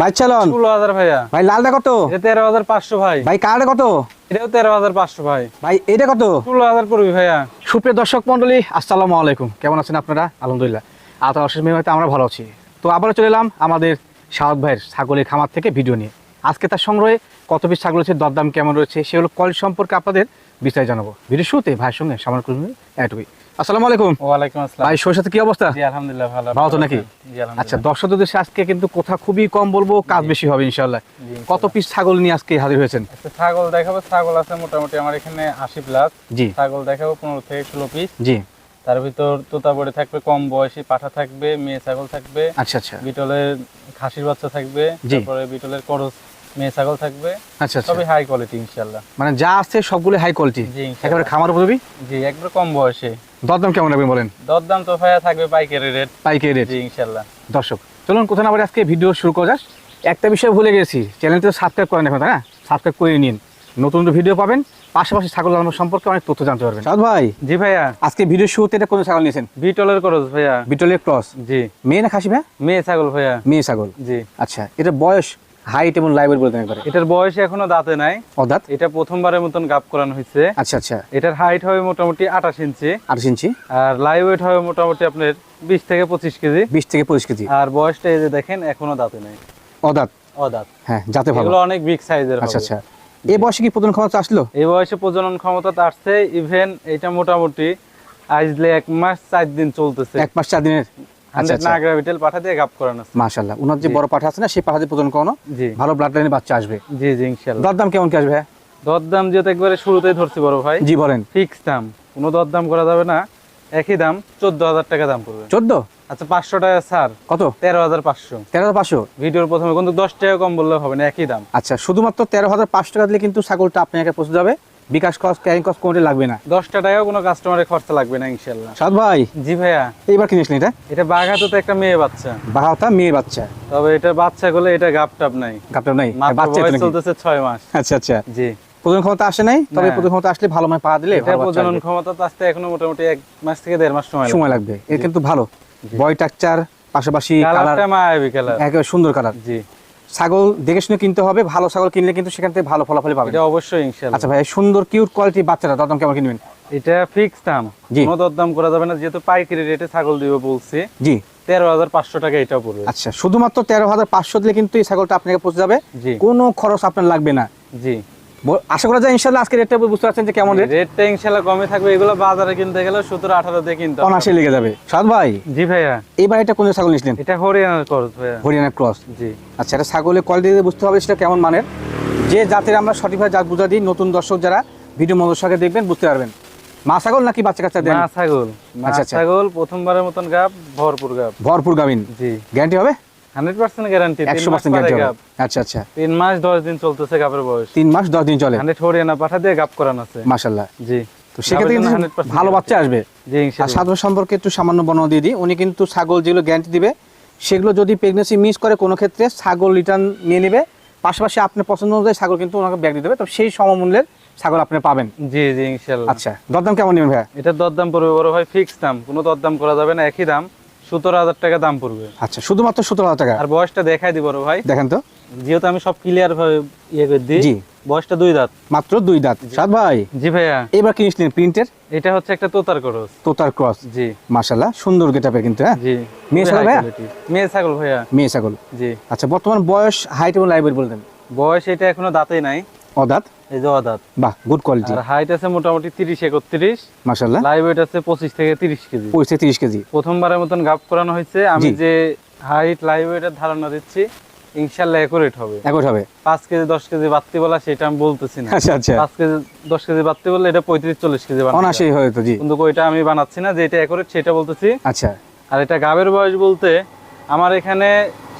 বাইশ চালন। ষোলো হাজার ভাইয়া। ভাই লালটা কত? তেরো হাজার পাঁচশো ভাই। ভাই কারটা কত? এটাও তেরো হাজার পাঁচশো ভাই। ভাই এটা কত? ষোলো হাজার পড়বি ভাইয়া। সুপ্রিয় দর্শক মন্ডলী আসসালামু আলাইকুম। কেমন আছেন আপনারা? আলহামদুলিল্লাহ। আল্লাহ অশেষ মেহমাতে আমরা ভালো আছি। তো আবারও চলে এলাম আমাদের শাহক ভাইয়ের ছাগলের খামার থেকে ভিডিও নিয়ে। আজকে তার সংগ্রহে কত পিস ছাগল রয়েছে দরদাম কেমন রয়েছে সেগুলো কল সম্পর্কে আপনাদের বিস্তারিত জানাব। ভিডিও শুরুতে ভাইয়ের সঙ্গে সামান্য এটুকুই আসসালামু আলাইকুম। ওয়ালাইকুম আসসালাম। ভাই শরীর কি অবস্থা? জি আলহামদুলিল্লাহ ভালো ভালো তো নাকি? জি আলহামদুলিল্লাহ। আচ্ছা উদ্দেশ্যে আজকে কিন্তু কথা খুবই কম বলব কাজ বেশি হবে ইনশাল্লাহ জি, কত পিস ছাগল নিয়ে আজকে হাজির হয়েছেন? আচ্ছা, ছাগল দেখাবো ছাগল আছে মোটামুটি আমার এখানে আশি প্লাস জি। ছাগল দেখাবো পনেরো থেকে ষোলো পিস জি। তার ভিতর তোতাবড়ি থাকবে কম বয়সী পাঠা থাকবে মেয়ে ছাগল থাকবে। আচ্ছা আচ্ছা। বিটলের খাসির বাচ্চা থাকবে। তারপরে বিটলের করস মেয়ে ছাগল থাকবে। আচ্ছা আচ্ছা। সবই হাই কোয়ালিটি ইনশাল্লাহ মানে যা আছে সবগুলো হাই কোয়ালিটি জি। একেবারে খামার উপযোগী? জি একবার কম বয়সে। দরদাম কেমন রাখবেন বলেন? দরদাম তো ভাইয়া থাকবে পাইকারি রেট পাইকারি রেট জি ইনশাল্লাহ। দর্শক চলুন কোথাও বলে আজকে ভিডিও শুরু করা যাক। একটা বিষয় ভুলে গেছি চ্যানেলটি সাবস্ক্রাইব করেন এখন তাই না? সাবস্ক্রাইব করে নিন। নতুন নতুন ভিডিও পাবেন পাশাপাশি ছাগল লালন সম্পর্কে অনেক তথ্য জানতে পারবেন। সাদ ভাই জি ভাইয়া। আজকে ভিডিও শুরুতে এটা কোন ছাগল নিয়েছেন? বিটলের ক্রস ভাইয়া। বিটলের ক্রস। জি। মেয়ে না খাসি ভাইয়া? মেয়ে ছাগল ভাইয়া। মেয়ে ছাগল। জি। আচ্ছা এটা বয়স হাইট এবং লাইভের বলতেন একবারে। এটার বয়স এখনও দাঁতে নাই। অদাত এটা প্রথমবারের মতন গাপ করানো হয়েছে। আচ্ছা আচ্ছা। এটার হাইট হবে মোটামুটি আঠাশ ইঞ্চি। আঠাশ ইঞ্চি। আর লাইভ ওয়েট হবে মোটামুটি আপনার বিশ থেকে পঁচিশ কেজি। বিশ থেকে পঁচিশ কেজি। আর বয়সটা এই যে দেখেন এখনও দাঁতে নাই। অদাত অদাঁত। হ্যাঁ যাতে ভালো। এগুলো অনেক বিগ সাইজের আচ্ছা আচ্ছা। এই বয়সে কি প্রধান ক্ষমতা আসলো? এই বয়সে প্রজনন ক্ষমতা তো আসছে। ইভেন এটা মোটামুটি আজলে এক মাস চার দিন চলতেছে। এক মাস চার দিনের? আচ্ছা আচ্ছা। নাগরা বিটেল পাঠা দিয়ে গাপ করানো আছে। উনার যে বড় পাঠা আছে না সেই পাঠা দিয়ে প্রদান করানো? ভালো ব্লাড লাইনের বাচ্চা আসবে। জি জি ইনশাল্লাহ দরদাম কেমন কি আসবে দরদাম যেহেতু একবারে শুরুতেই ধরছি বড় ভাই। জি বলেন। ফিক্স দাম। কোনো দরদাম করা যাবে না। একই দাম চোদ্দ হাজার টাকা দাম পড়বে। চোদ্দ? আচ্ছা পাঁচশো টাকা স্যার কত? তেরো হাজার পাঁচশো। তেরো হাজার পাঁচশো? ভিডিওর প্রথমে কিন্তু দশ টাকা কম বললে হবে না একই দাম। আচ্ছা শুধুমাত্র তেরো হাজার পাঁচশো টাকা দিলে কিন্তু ছাগলটা আপনাকে পৌঁছে যাবে বিকাশ কস্ট ক্যারিং কস্ট কোনোটি লাগবে না। দশটা টাকাও কোনো কাস্টমারের খরচা লাগবে না ইনশাল্লাহ সাদ ভাই? জি ভাইয়া। এইবার কিনেছিলেন এটা? এটা বাঘাতে তো একটা মেয়ে বাচ্চা। বাহাওতা মেয়ে বাচ্চা। তবে এটা বাচ্চা করলে এটা গাপ টাপ নাই? গাপটা নাই বাচ্চা চলতেছে ছয় মাস। আচ্ছা আচ্ছা। জি। প্রধান ক্ষমতা আসে নাই? তবে না। প্রধান ক্ষমতা আসলে ভালো মানে পা দিলে এটা প্রজনন ক্ষমতা আসতে এখনও মোটামুটি এক মাস থেকে দেড় মাস সময় সময় লাগবে। এর কিন্তু ভালো। বয় টাকচার পাশাপাশি কালার মায়াবী কালার একেবারে সুন্দর কালার জি। ছাগল দেখে শুনে কিনতে হবে ভালো ছাগল কিনলে কিন্তু সেখান থেকে ভালো ফলাফল পাবেন। এটা অবশ্যই ইনশাল্লাহ আচ্ছা ভাই সুন্দর কিউট কোয়ালিটি বাচ্চাটা দরদাম কেমন কিনবেন? এটা ফিক্স দাম জি। কোনো দরদাম করা যাবে না যেহেতু পাইকারি রেটে ছাগল দিব বলছি। জি। তেরো হাজার পাঁচশো টাকা এটা পড়বে। আচ্ছা শুধুমাত্র তেরো হাজার পাঁচশো দিলে কিন্তু এই ছাগলটা আপনাকে পৌঁছে যাবে। কোনো খরচ আপনার লাগবে না। জি। আশা করা যায় ইনশাল্লাহ আজকে রেটটা বুঝতে পারছেন যে কেমন রেট রেটটা ইনশাল্লাহ কমে থাকবে এগুলো বাজারে কিনতে গেলে সতেরো আঠারো দিয়ে কিনতে। অনাশে লেগে যাবে। সাদ ভাই জি ভাইয়া। এইবার এটা কোন ছাগল নিয়েছিলেন? এটা হরিয়ানার খরচ ভাইয়া। হরিয়ানা ক্রস। জি। আচ্ছা এটা ছাগলের কোয়ালিটি বুঝতে হবে সেটা কেমন মানের? যে জাতের আমরা সঠিকভাবে জাত বুঝা দিই নতুন দর্শক যারা ভিডিও মদর্শকে দেখবেন বুঝতে পারবেন। মা ছাগল নাকি বাচ্চা কাচ্চা দেন? মা ছাগল। মা আচ্ছা, আচ্ছা। ছাগল প্রথমবারের মতন গাব ভরপুর গাব। ভরপুর গাভিন জি। গ্যারান্টি হবে? গ্যারান্টি গ্যারান্টি আচ্ছা আচ্ছা। তিন মাস দশ দিন চলতেছে গাবের বয়স। তিন মাস দশ দিন চলে। হান্ড্রেড হরিয়ানা পাঠা দিয়ে গাব করানো আছে। মাসাল্লাহ জি। তো সেক্ষেত্রে কিন্তু গাবের জন্য 100% ভালো বাচ্চা আসবে। জি আর ইনশাল্লাহ সম্পর্কে একটু সামান্য বর্ণনা দিয়ে দিই। উনি কিন্তু ছাগল যেগুলো গ্যারান্টি দিবে সেগুলো যদি প্রেগনেন্সি মিস করে কোনো ক্ষেত্রে ছাগল রিটার্ন নিয়ে নেবে। পাশাপাশি আপনার পছন্দ অনুযায়ী ছাগল কিন্তু ওনাকে ব্যাগ দিয়ে দেবে। তো সেই সমমূল্যের ছাগল আপনি পাবেন। জি জি ইনশাল্লাহ আচ্ছা দরদাম কেমন নেবেন ভাইয়া? এটার দরদাম পড়বে বড় ভাই ফিক্স দাম। কোনো দরদাম করা যাবে না একই দাম। সতেরো হাজার টাকা দাম পড়বে। আচ্ছা শুধুমাত্র সতেরো হাজার টাকা? আর বয়সটা দেখাই দিই বড় ভাই। দেখেন তো। যেহেতু আমি সব ক্লিয়ার ভাবে ইয়ে করে দিই জি। বয়সটা দুই দাঁত। মাত্র দুই দাঁত। ভাই জি ভাইয়া। এবার কিনেছিলেন প্রিন্টের? এটা হচ্ছে একটা তোতার করস। তোতার ক্রস। জি। মাসাল্লাহ সুন্দর গেটাপের কিন্তু হ্যাঁ? জি। মেয়ে ছাগল ভাইয়া? মেয়ে ছাগল ভাইয়া। মেয়ে ছাগল। জি। আচ্ছা বর্তমান বয়স হাইট এবং লাইব্রেরি বলতেন বয়স এটা এখনও দাঁতেই নাই। অদাত এই যে অদাঁত। বাহ গুড কোয়ালিটি আর হাইট আছে মোটামুটি তিরিশ একত্রিশ। মাসাল্লাহ লাইভ ওয়েট আছে পঁচিশ থেকে তিরিশ কেজি। পঁচিশ তিরিশ কেজি। প্রথমবারের মতন গাপ করানো হয়েছে। আমি যে হাইট লাইভ ওয়েটের ধারণা দিচ্ছি ইনশাল্লাহ একুরেট হবে। কেজি দশ কেজি বাড়তি বলা সেটা আমি বলতেছি না। আচ্ছা আচ্ছা। পাঁচ কেজি দশ কেজি বাড়তি বললে এটা পঁয়ত্রিশ চল্লিশ কেজি। হয়তো জি। কিন্তু ওইটা আমি বানাচ্ছি না যে এটা একুরেট সেটা বলতেছি। আচ্ছা। আর এটা গাবের বয়স বলতে আমার এখানে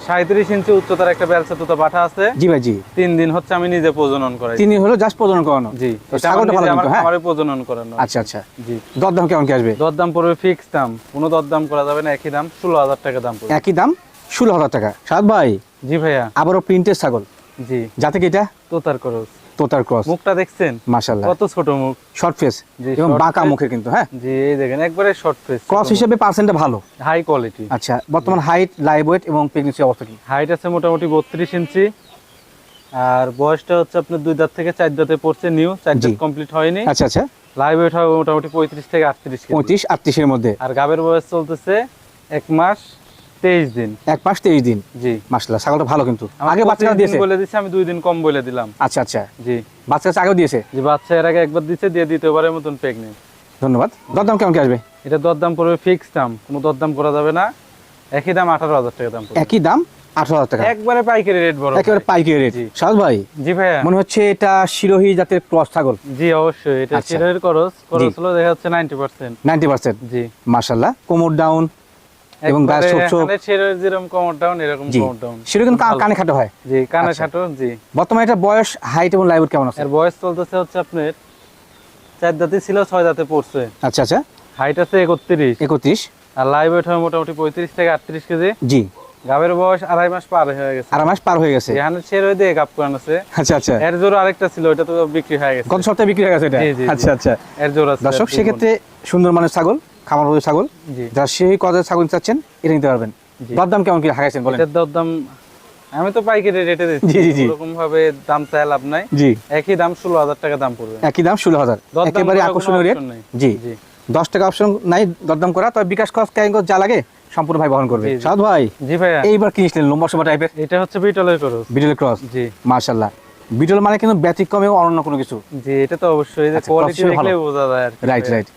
সাঁত্রিশ ইঞ্চি উচ্চতার একটা ব্যবসা তুতো পাঠা আছে। জি ভাই জি। তিন দিন হচ্ছে আমি নিজে প্রজনন করাই। তিনি হলো জাস্ট প্রজনন করানো? জি ছাগলটা ভালো কিন্তু, হ্যাঁ? আমারে প্রজনন করানো। আচ্ছা আচ্ছা। জি। দরদাম কেমন কি আসবে? দরদাম পড়বে ফিক্স দাম। কোনো দরদাম করা যাবে না একই দাম ষোলো হাজার টাকা দাম পড়বে। একই দাম ষোলো হাজার টাকা। সাদ ভাই জি ভাইয়া। আবারও প্রিন্টের ছাগল। জি। যাতে কি এটা? তোতার করস তোতার ক্রস। মুখটা দেখছেন? মাশাল্লাহ কত ছোট মুখ। শর্ট ফেস এবং বাঁকা। মুখের কিন্তু হ্যাঁ? জি এই দেখেন একবারে শর্ট ফেস ক্রস হিসেবে পার্সেন্টটা ভালো। হাই কোয়ালিটি আচ্ছা বর্তমান হাইট লাইভ ওয়েট এবং প্রেগনেন্সি অবস্থা কি? হাইট আছে মোটামুটি বত্রিশ ইঞ্চি। আর বয়সটা হচ্ছে আপনার দুই দাঁত থেকে চার দাঁতে পড়ছে নিউ চার দাঁত কমপ্লিট হয়নি। আচ্ছা আচ্ছা। লাইভ ওয়েট হবে মোটামুটি পঁয়ত্রিশ থেকে আটত্রিশ কেজি। পঁয়ত্রিশ আটত্রিশের মধ্যে। আর গাবের বয়স চলতেছে এক মাস। তেইশ দিন। এক মাস তেইশ দিন? জি। মাসলা ছাগলটা ভালো কিন্তু। আগে বাচ্চা দিয়েছে? বলে দিছে আমি দুই দিন কম বলে দিলাম। আচ্ছা আচ্ছা। জি। বাচ্চা আগেও দিয়েছে? যে বাচ্চা এর আগে একবার দিচ্ছে দিয়ে দ্বিতীয়বারের মতন প্রেগনেন্ট ধন্যবাদ। দরদাম কেমন কি আসবে? এটা দরদাম পড়বে ফিক্স দাম কোনো দরদাম করা যাবে না। একই দাম আঠারো হাজার টাকা দাম একই দাম আঠারো হাজার টাকা। একবারে পাইকারি রেট বড় একেবারে পাইকারি রেট জি। ভাই জি ভাইয়া। মনে হচ্ছে এটা শিরোহী জাতের ক্রস ছাগল। জি অবশ্যই। এটা আচ্ছা। খরচ খরচ হলো দেখা যাচ্ছে নাইনটি পার্সেন্ট নাইনটি পার্সেন্ট জি। কোমর ডাউন এবং যেরকম কমর ডাউন এরকম ডাউন সেটা কিন্তু কানে খাটো হয়। জি কানে আচ্ছা। ছাটো জি। বর্তমানে এটা বয়স হাইট এবং লাইভ কেমন আছে? এর বয়স চলতেছে হচ্ছে আপনার চার দাঁতে ছিল ছয় দাঁতে পড়ছে। আচ্ছা আচ্ছা। হাইট আছে একত্রিশ। একত্রিশ। আর লাইভ ওয়েট হয় মোটামুটি পঁয়ত্রিশ থেকে আটত্রিশ কেজি। জি। গাবের বয়স আড়াই মাস পার হয়ে গেছে। আড়াই মাস পার হয়ে গেছে। এখানে ছেড়ে দিয়ে করানো আছে। আচ্ছা আচ্ছা। এর জোর আরেকটা ছিল ওটা তো বিক্রি হয়ে গেছে। গত সপ্তাহে বিক্রি হয়ে গেছে এটা। আচ্ছা আচ্ছা। এর জোর আছে দর্শক সেক্ষেত্রে সুন্দর মানের ছাগল খামার উপযোগী ছাগল। যারা সেই কদের ছাগল চাচ্ছেন এটা নিতে পারবেন। দরদাম কেমন কি হাগাইছেন বলেন? দরদাম আমি তো পাইকারি রেটে দিচ্ছি। জি, জি। এরকম ভাবে দাম চাই লাভ নাই। জি। একই দাম ষোলো হাজার টাকা দাম পড়বে। একই দাম ষোলো হাজার। একেবারে আকর্ষণীয় রেট। জি। জি। দশ টাকা অপশন নাই দরদাম করা। তবে বিকাশ খরচ ক্যারিং যা লাগে সম্পূর্ণ ভাই বহন করবে। সাদ ভাই জি ভাইয়া। এইবার কিনেছিলেন লম্বা সময় টাইপের এটা হচ্ছে বিটলের খরচ। বিটল ক্রস জি। মার্শাল্লাহ বিটল মানে কিন্তু ব্যতিক্রমে অনন্য কোনো কিছু। জি এটা তো অবশ্যই। আচ্ছা, কোয়ালিটি দেখলে বোঝা যায় রাইট রাইট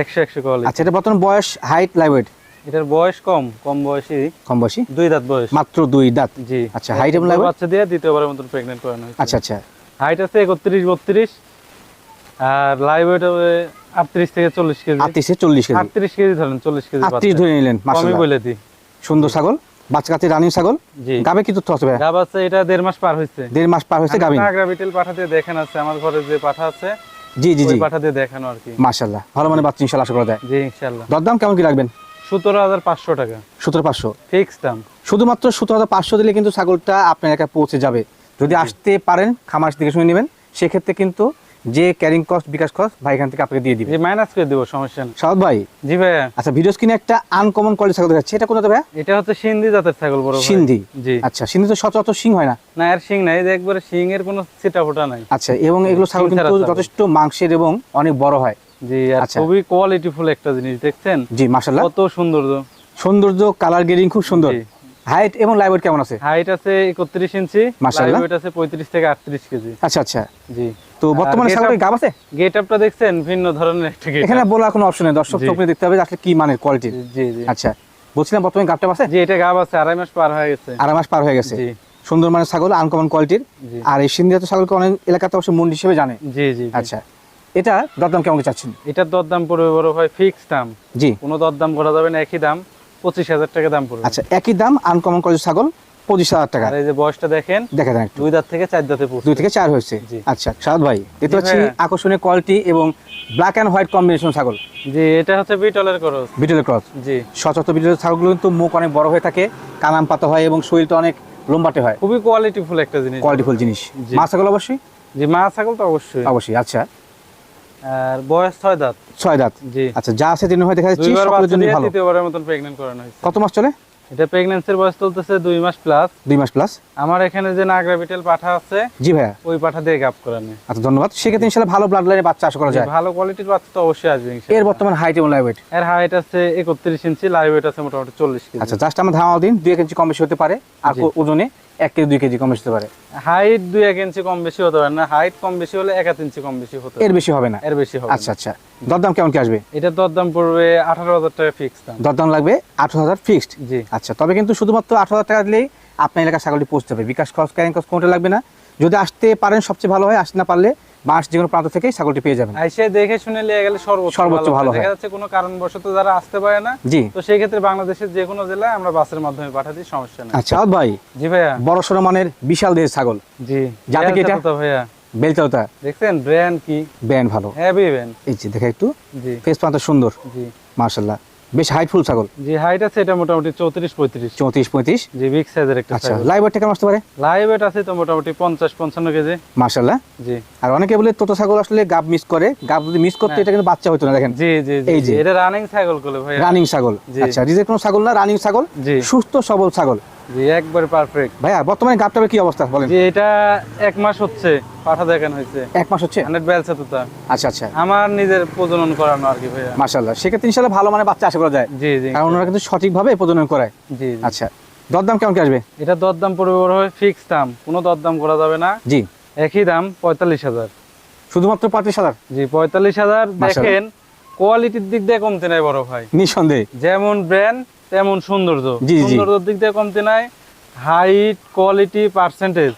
একশো একশো কোয়ালিটি আচ্ছা এটা বর্তমান বয়স হাইট লাইভ এটার বয়স কম কম বয়সী। কম বয়সী? দুই দাঁত বয়স। মাত্র দুই দাঁত? জি। আচ্ছা, height এবং level? বাচ্চা দিয়ে দ্বিতীয়বারের মতন প্রেগনেন্ট করানো হয়েছে। আচ্ছা আচ্ছা। হাইট আছে একত্রিশ বত্রিশ। আর লাইভ হবে আটত্রিশ থেকে চল্লিশ কেজি। আটত্রিশে চল্লিশ কেজি। ধরেন ধরে নিলেন বলে দিই। সুন্দর ছাগল বাচ্চা রানিং ছাগল? গাবে কি তথ্য আছে ভাই গাব আছে এটা দেড় মাস পার হয়েছে। দেড় মাস পার হয়েছে গাবিন আগ্রা বিটেল পাঠা দেখেন আছে আমার ঘরে যে পাঠা আছে জি জি জি। পাঠা দিয়ে দেখানো আর কি। মাশাআল্লাহ। ভালো মানে বাচ্চা ইনশাআল্লাহ আশা করা যায়। জি ইনশাআল্লাহ। দরদাম কেমন কি রাখবেন? সতেরো হাজার পাঁচশো টাকা। সতেরো পাঁচশো? ফিক্স দাম। শুধুমাত্র সতেরো হাজার পাঁচশো দিলে কিন্তু ছাগলটা আপনার এলাকায় পৌঁছে যাবে। যদি আসতে পারেন খামার দেখে শুনে নেবেন। সেক্ষেত্রে কিন্তু যে ক্যারিং কস্ট বিকাশ কস্ট ভাই এখান থেকে আপনাকে দিয়ে দিবে। মাইনাস করে দেবো সমস্যা নেই। সাউদ ভাই। জি ভাইয়া। আচ্ছা ভিডিও স্ক্রিনে একটা আনকমন কোয়ালিটি ছাগল দেখাচ্ছে। এটা কোথাতে ভাই এটা হচ্ছে সিন্ধি জাতের ছাগল বড় সিন্ধি? জি। আচ্ছা সিন্ধি তো সচরাচর সিং হয় না? না এর শিং নাই যে একবারে শিং এর কোনো ছিটা ফোটা নাই। আচ্ছা এবং এগুলো ছাগল কিন্তু যথেষ্ট মাংসের এবং অনেক বড় হয়। জি আর আচ্ছা। খুবই কোয়ালিটিফুল একটা জিনিস দেখছেন? জি মার্শাল্লাহ কত সুন্দর সৌন্দর্য কালার গ্রেডিং খুব সুন্দর। হাইট এবং লাইভ কেমন আছে? হাইট আছে একত্রিশ ইঞ্চি মাশাআল্লাহ। লাইভ আছে পঁয়ত্রিশ থেকে আটত্রিশ কেজি। আচ্ছা আচ্ছা। জি। তো বর্তমানে get গাব আছে? গেট আপটা দেখছেন ভিন্ন ধরনের একটা গেট এখানে বলার কোনো অপশন নেই। দর্শক। চোখে দেখতে হবে আসলে কি মানের কোয়ালিটি জি জি। আচ্ছা। বলছিলাম বর্তমানে গাবটা আছে? জি এটা গাব আছে আড়াই মাস পার হয়ে গেছে। আড়াই মাস পার হয়ে গেছে। জি। সুন্দর মানের ছাগল আনকমন কোয়ালিটির আর এই সিন্ধিয়া তো ছাগলকে অনেক এলাকাতে অবশ্যই মন্ডি হিসেবে জানে। জি জি। আচ্ছা। এটা দরদাম কেমন চাচ্ছেন? এটার দরদাম পড়বে বড় ভাই ফিক্স দাম। জি। কোনো দরদাম করা যাবে না একই দাম। পঁচিশ হাজার টাকা দাম পড়বে। আচ্ছা একই দাম আনকমন ছাগল পঁচিশ হাজার টাকা। এই যে বয়সটা দেখেন দেখা দুই দাঁত থেকে চার দাঁতে দুই থেকে চার হয়েছে। আচ্ছা সাদ ভাই দেখতে জি আকর্ষণীয় কোয়ালিটি এবং ব্ল্যাক অ্যান্ড হোয়াইট কম্বিনেশন ছাগল। জি এটা হচ্ছে বিটলের খরচ বিটেলের ক্রস। জি। সচরাচর বিটেলের ছাগলগুলো কিন্তু মুখ অনেক বড় হয়ে থাকে কানাম পাতা হয় এবং শরীরটা অনেক লম্বাটে হয়। খুবই কোয়ালিটিফুল একটা জিনিস। কোয়ালিটিফুল জিনিস। মা ছাগল অবশ্যই? জি মা ছাগল তো অবশ্যই। অবশ্যই আচ্ছা। আর বয়স ছয় দাঁত। ছয় দাঁত? জি। আচ্ছা যা আছে তিন হয় দেখা যাচ্ছে সকলের জন্য ভালো। তৃতীয়বারের মতন প্রেগনেন্ট করানো হয়েছে। কত মাস চলে? এটা প্রেগনেন্সির বয়স চলতেছে দুই মাস প্লাস দুই মাস প্লাস আমার এখানে যে নাগরা বিটেল পাঠা আছে জি ভাইয়া। ওই পাঠা দিয়ে গাপ করানো আচ্ছা ধন্যবাদ। সেক্ষেত্রে ইনশাল্লাহ ভালো ব্লাড লাইনে বাচ্চা আশা করা যায়। ভালো কোয়ালিটির বাচ্চা তো অবশ্যই আসবে এর বর্তমান হাইট এবং লাইভ ওয়েট এর হাইট আছে একত্রিশ ইঞ্চি লাইভ ওয়েট আছে মোটামুটি চল্লিশ কেজি। আচ্ছা জাস্ট আমার ধারণা দিন দুই এক ইঞ্চি কম বেশি হতে পারে আর ওজনে। এক কেজি দুই কেজি কম বেশি হতে পারে। হাইট দুই এক ইঞ্চি কম বেশি হতে পারে না। হাইট কম বেশি হলে এক ইঞ্চি কম বেশি হতে পারে। এর বেশি হবে না? এর বেশি হবে আচ্ছা আচ্ছা। দরদাম কেমন কি আসবে? এটা দরদাম পড়বে আঠারো হাজার টাকা ফিক্সড দাম। দরদাম লাগবে আঠারো হাজার ফিক্সড জি। আচ্ছা তবে কিন্তু শুধুমাত্র আঠারো হাজার টাকা দিলেই আপনার এলাকার ছাগলটি পৌঁছতে হবে বিকাশ খরচ ক্যারিং খরচ কোনটা লাগবে না। যদি আসতে পারেন সবচেয়ে ভালো হয় আসতে না পারলে বাঁশ যে কোনো প্রান্ত থেকেই ছাগলটি পেয়ে যাবেন। আইসে দেখে শুনে নিয়ে গেলে সর্বোচ্চ সর্বোচ্চ ভালো দেখা যাচ্ছে কোনো কারণবশত যারা আসতে পারে না জি। তো সেই ক্ষেত্রে বাংলাদেশের যে কোনো জেলায় আমরা বাসের মাধ্যমে পাঠাতে সমস্যা নেই। আচ্ছা ভাই জি ভাইয়া। বড় সড়ো মানের বিশাল দেহের ছাগল। জি যাতে কি এটা? ভাইয়া। বেলচাওতা দেখছেন ব্র্যান্ড কি? ব্যান ভালো। হ্যাভি ব্র্যান্ড এই যে দেখা একটু। জি। ফেস প্রান্ত সুন্দর। জি। মার্শাল্লাহ বেশ হাইটফুল ছাগল। জি হাইট আছে এটা মোটামুটি চৌত্রিশ পঁয়ত্রিশ। চৌত্রিশ পঁয়ত্রিশ? জি বিগ সাইজের একটা আচ্ছা লাইভ ওয়েট কেমন আসতে পারে? লাইভ ওয়েট আছে তো মোটামুটি পঞ্চাশ পঞ্চান্ন কেজি। মাশাআল্লাহ। জি। আর অনেকে বলে তোতা ছাগল আসলে গাব মিস করে। গাব যদি মিস করতে হ্যাঁ। এটা কিন্তু বাচ্চা হতো না দেখেন। জি জি এই জি। যে। এটা রানিং ছাগল কোলে ভাই রানিং ছাগল। আচ্ছা রিজেক্ট কোনো ছাগল না রানিং ছাগল। সুস্থ সবল ছাগল। জি একবার পারফেক্ট ভাইয়া বর্তমানে কি অবস্থা বলেন? জি এটা এক মাস হচ্ছে পাঠা দেখানো হয়েছে। এক মাস হচ্ছে? হান্ড্রেড তুতা। আচ্ছা আচ্ছা। আমার নিজের প্রজনন করানো আর কি ভাইয়া। মার্শাল্লাহ সেক্ষেত্রে ইনশাল্লাহ ভালো মানে বাচ্চা আশা করা যায়। জি জি কারণ ওনারা কিন্তু সঠিকভাবে প্রজনন করায়। জি। আচ্ছা। দরদাম কেমন কি আসবে? এটা দরদাম পড়বে বড় হয় ফিক্স দাম। কোনো দরদাম করা যাবে না। জি। একই দাম পঁয়তাল্লিশ হাজার। শুধুমাত্র পঁয়ত্রিশ হাজার? জি পঁয়তাল্লিশ হাজার। মাশাআল্লাহ। দেখেন কোয়ালিটির দিক দিয়ে কমতে নাই বড় ভাই। নিঃসন্দেহে। যেমন ব্র্যান্ড তেমন সৌন্দর্য। সৌন্দর্যের দিক দিয়ে কমতে নাই। হাইট কোয়ালিটি পার্সেন্টেজ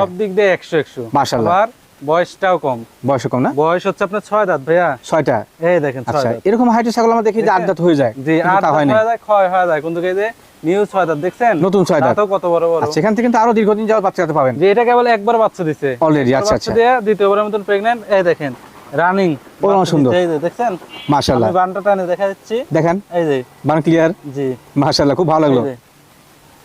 সব দিক দিয়ে একশো একশো। মাশাআল্লাহ। আবার বয়সটাও কম। বয়স কম না? বয়স হচ্ছে আপনার ছয় দাঁত ভাইয়া। ছয়টা? এই দেখেন আচ্ছা এরকম হাইটের ছাগল আমরা দেখি যে আট দাঁত হয়ে যায় জি কিন্তু আর তা হয় না যায় ক্ষয় হয়ে যায়। কিন্তু যে নিউ ছয় দাঁত দেখছেন? নতুন ছয় দাঁত। কত বড় বড়। আচ্ছা এখান থেকে কিন্তু আরও দীর্ঘদিন যাওয়ার বাচ্চা পাবেন। যে এটা কেবল একবার বাচ্চা দিছে। অলরেডি আচ্ছা বাচ্চা আচ্ছা। দ্বিতীয়বারের মতন প্রেগন্যান্ট এই দেখেন রানিং বড় সুন্দর। দেখছেন? মাশাল্লাহ আমি বানটা টানে দেখা যাচ্ছি দেখেন? এই যে। বান ক্লিয়ার জি। মাশাল্লাহ খুব ভালো লাগল।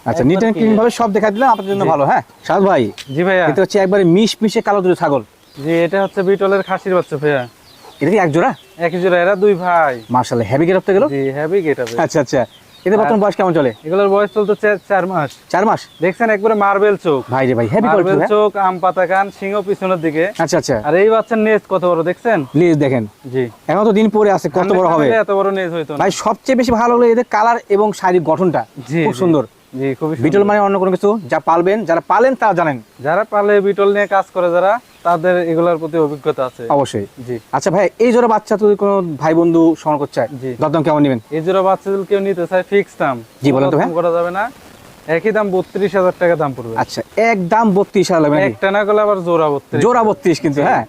আচ্ছা নিট clear। ক্লিন ভাবে সব দেখা দিলাম আপনার জন্য ভালো হ্যাঁ? সাদ ভাই জি ভাইয়া। এটা হচ্ছে একবারে মিশ মিশে কালো দুটো ছাগল। জি এটা হচ্ছে বিটলের খাসির বাচ্চা ভাইয়া। এটা কি এক জোড়া? একই জোড়া এরা দুই ভাই। মাশাল্লাহ হেভি গেট গেল জি হ্যাভি গেট আচ্ছা আচ্ছা। এদের বর্তমান বয়স কেমন চলে? এগুলোর বয়স চলতে চার- মাস। চার মাস? দেখছেন একবারে মার্বেল চোখ। ভাই রে ভাই হেভি মার্বেল চোখ আম পাতা কান সিংহ পিছনের দিকে। আচ্ছা আচ্ছা। আর এই বাচ্চার নেজ কত বড় দেখছেন? প্লিজ দেখেন। জি। এখন তো দিন পরে আছে কত বড় হবে। এত বড় নেজ হইতো ভাই সবচেয়ে বেশি ভালো লাগল এদের কালার এবং শারীরিক গঠনটা। খুব সুন্দর। বিটল মানে অন্য কোনো কিছু? যা পালবেন যারা পালেন তারা জানেন। যারা পালে বিটল নিয়ে কাজ করে যারা তাদের এগুলোর প্রতি অভিজ্ঞতা আছে। অবশ্যই। জি। আচ্ছা ভাই এই জোড়া বাচ্চা যদি কোনো ভাই বন্ধু সংগ্রহ করতে চায় জি। দরদাম কেমন নেবেন? এই জোড়া বাচ্চাদের কেউ নিতে চায় ফিক্স দাম। জি, বলেন তো ভাই। করা যাবে না। একই দাম বত্রিশ হাজার টাকা দাম পড়বে। আচ্ছা এক দাম বত্রিশ হাজার লাগবে একটা না করলে আবার জোড়া বত্রিশ। জোড়া বত্রিশ কিন্তু হ্যাঁ?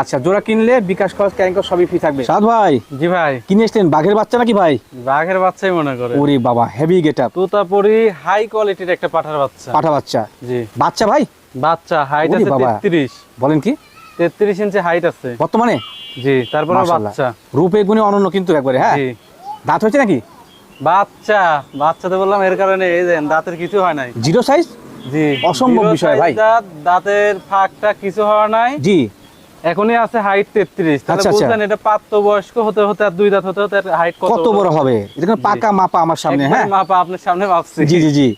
আচ্ছা জোড়া কিনলে বিকাশ খরচ ক্যারিং সবই ফ্রি থাকবে। সাদ ভাই জি ভাই। কিনে এসলেন বাঘের বাচ্চা নাকি ভাই? বাঘের বাচ্চাই মনে করে। ওরে বাবা heavy get up Totapuri high কোয়ালিটির একটা পাঠার বাচ্চা। পাঠা বাচ্চা। জি। বাচ্চা ভাই? বাচ্চা হাইট আছে বাবা। তেত্রিশ। বলেন কি? তেত্রিশ ইঞ্চি হাইট আছে। বর্তমানে? জি তারপরে বাচ্চা। রূপে গুণে অনন্য কিন্তু একবারে হ্যাঁ? জি। দাঁত হয়েছে নাকি? বাচ্চা বাচ্চাতে বললাম এর কারণে এই দেন দাঁতের কিছু হয় নাই। জিরো সাইজ জি। অসম্ভব বিষয় ভাই। দাঁত, দাঁতের ফাঁকটা কিছু হওয়া নাই। জি। এখনই আছে হাইট তেত্রিশ। তাহলে আচ্ছা, আচ্ছা। বুঝলেন এটা প্রাপ্ত বয়স্ক হতে হতে আর দুই দাঁত হতে হতে হাইট কত বড়? হবে? এটা পাকা মাপা আমার সামনে হ্যাঁ? মাপা আপনার সামনে মাপছি জি জি জি।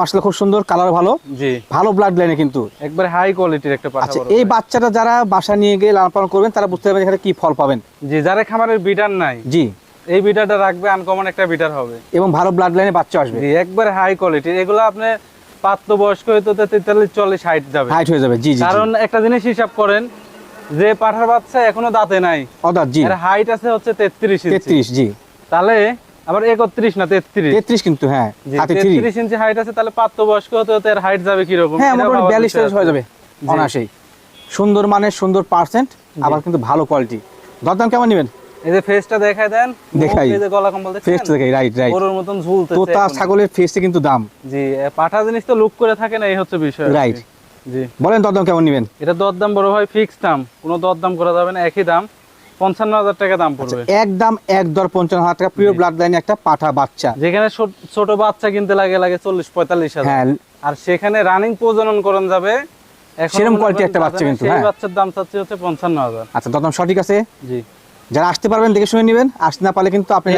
মাসলে খুব সুন্দর কালার ভালো। জি। ভালো ব্লাড লাইনে কিন্তু। একবারে হাই কোয়ালিটির একটা পাঠা আচ্ছা এই বাচ্চাটা যারা বাসা নিয়ে গিয়ে লালন পালন করবেন তারা বুঝতে পারবেন এখানে কি ফল পাবেন। জি যারা খামারের বিটার নাই জি। এই বিটারটা রাখবে আনকমন একটা বিটার হবে। এবং ভালো ব্লাড লাইনে বাচ্চা আসবে। জি একবারে হাই কোয়ালিটির এগুলো আপনি প্রাপ্ত বয়স্ক হইতে হতে তেতাল্লিশ চল্লিশ হাইট যাবে। হাইট হয়ে যাবে। জি জি। কারণ একটা জিনিস হিসাব করেন যে পাঠার বাচ্চা এখনও দাঁতে নাই অদার জি। এর হাইট আছে হচ্ছে তেত্রিশ ইঞ্চি তেত্রিশ জি। তাহলে আবার একত্রিশ না তেত্রিশ? তেত্রিশ কিন্তু হ্যাঁ জি, হাতে থ্রি। তেত্রিশ ইঞ্চি হাইট আছে তাহলে হতে হতে এর হাইট যাবে হ্যাঁ মোটামুটি ভাবার বিয়াল্লিশ বিষয় তেল্লিশ হয়ে যাবে অনায়াসেই। সুন্দর মানের সুন্দর পার্সেন্ট আবার কিন্তু ভালো কোয়ালিটি দরদাম কেমন নেবেন? এই যে ফেসটা দেখাই দেন দেখাই। এই যে গলা কম্বল ফেস দেখছেন থেকে রাইট রাইট গরুর মতন ঝুলতেছে তোতা এখনও। ছাগলের ফেসে কিন্তু দাম। জি পাঠা জিনিস তো লুক করে থাকে না এই হচ্ছে বিষয়। Right. জি। বলেন দরদাম কেমন নেবেন? এটা দরদাম বড় হয় ফিক্স দাম। কোনো দরদাম করা যাবে না একই দাম। পঞ্চান্ন হাজার টাকা দাম পড়বে। এক এক দর পঞ্চান্ন হাজার টাকা প্রিয় ব্লাড লাইনে একটা পাঠা বাচ্চা। যেখানে ছোট- বাচ্চা কিনতে লাগে লাগে চল্লিশ পঁয়তাল্লিশ হাজার। হ্যাঁ। আর সেখানে রানিং প্রজনন করণ যাবে সেরকম একটা বাচ্চা কিন্তু, সেই হ্যাঁ। বাচ্চার দাম চাচ্ছে হচ্ছে পঞ্চান্ন হাজার। আচ্ছা দরদাম সঠিক আছে? জি। যারা আসতে পারবেন দেখে শুনে নেবেন। আসতে না পারলে কিন্তু আপনি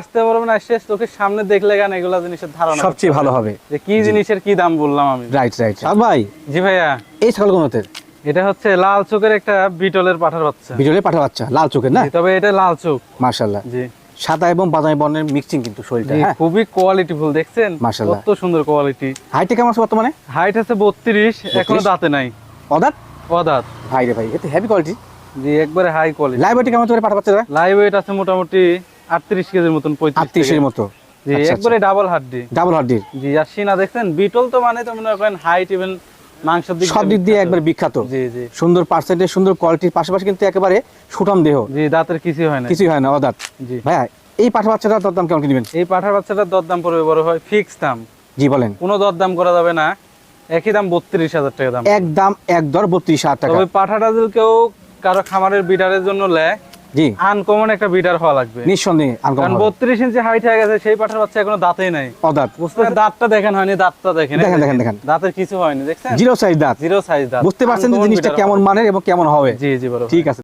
আসতে পারবে না শেষ চোখের সামনে দেখলে গান এগুলা জিনিসের ধারণা সবচেয়ে ভালো হবে। যে কি জিনিসের কি দাম বললাম আমি। রাইট রাইট সাদ ভাই। জি ভাইয়া। এই ছাগলগুলোতে? এটা হচ্ছে লাল চোখের একটা বিটলের পাঠার বাচ্চা। ভিডিওলে পাঠা বাচ্চা লাল চোখের না? তবে এটা লাল চোখ। মার্শাল্লাহ জি। সাদা এবং বাদামি বর্ণের মিক্সিং কিন্তু শরীরটা হ্যাঁ? খুবই কোয়ালিটিফুল দেখছেন? মাশাআল্লাহ। কত সুন্দর কোয়ালিটি হাইটে কেমন আছে বর্তমানে? হাইট আছে বত্রিশ এখনও দাঁতে নাই। অদার অদাত। ভাই রে ভাই এতে হেভি কোয়ালিটি জি একবারে হাই কোয়ালিটি লাইভ কেমন আছে পাঠা বাচ্চারা লাইভ ওয়েট আছে মোটামুটি আটত্রিশ কেজির মতন পঁয়ত্রিশ আটত্রিশের মতো। জি আচ্ছা, একবারে ডাবল হাড্ডি ডাবল হার্ডির জি আর সিনা দেখছেন বিটল তো মানে তো মনে করেন হাইট ইভেন মাংসের দিক সব দিক দিয়ে একবার বিখ্যাত। জি জি। সুন্দর পার্সেন্টেজ সুন্দর কোয়ালিটির পাশাপাশি কিন্তু একেবারে সুঠাম দেহ। জি দাঁতের কিছু হয় না কিছুই হয় না অদাত। জি। ভাইয়া এই পাঠা বাচ্চাটা দরদাম কেমন নেবেন? এই পাঠার বাচ্চাটার দরদাম পড়বে বড় হয় ফিক্স দাম। জি বলেন। কোনো দরদাম করা যাবে না। একই দাম বত্রিশ হাজার টাকা দাম। এক দাম এক দর বত্রিশ হাজার টাকা। তবে পাঠাটা যদি কেউ কারও খামারের বিডারের জন্য নেয় জি। আনকমন একটা বিটার হওয়া লাগবে। নিঃসন্দেহে আনকমন হবে। বত্রিশ ইঞ্চি হাইট হয়ে গেছে সেই পাঠার বাচ্চা এখনও দাঁতেই নাই। অদাঁত বুঝতে পারছেন? দাঁতটা দেখেন হয়নি দাঁতটা দেখেন। দেখেন, দেখেন, দেখেন। দাঁতের কিছু হয়নি দেখছেন? জিরো সাইজ দাঁত। জিরো সাইজ দাঁত। বুঝতে পারছেন যে জিনিসটা কেমন। মানের এবং কেমন হবে? জি জি বলো ঠিক আছে।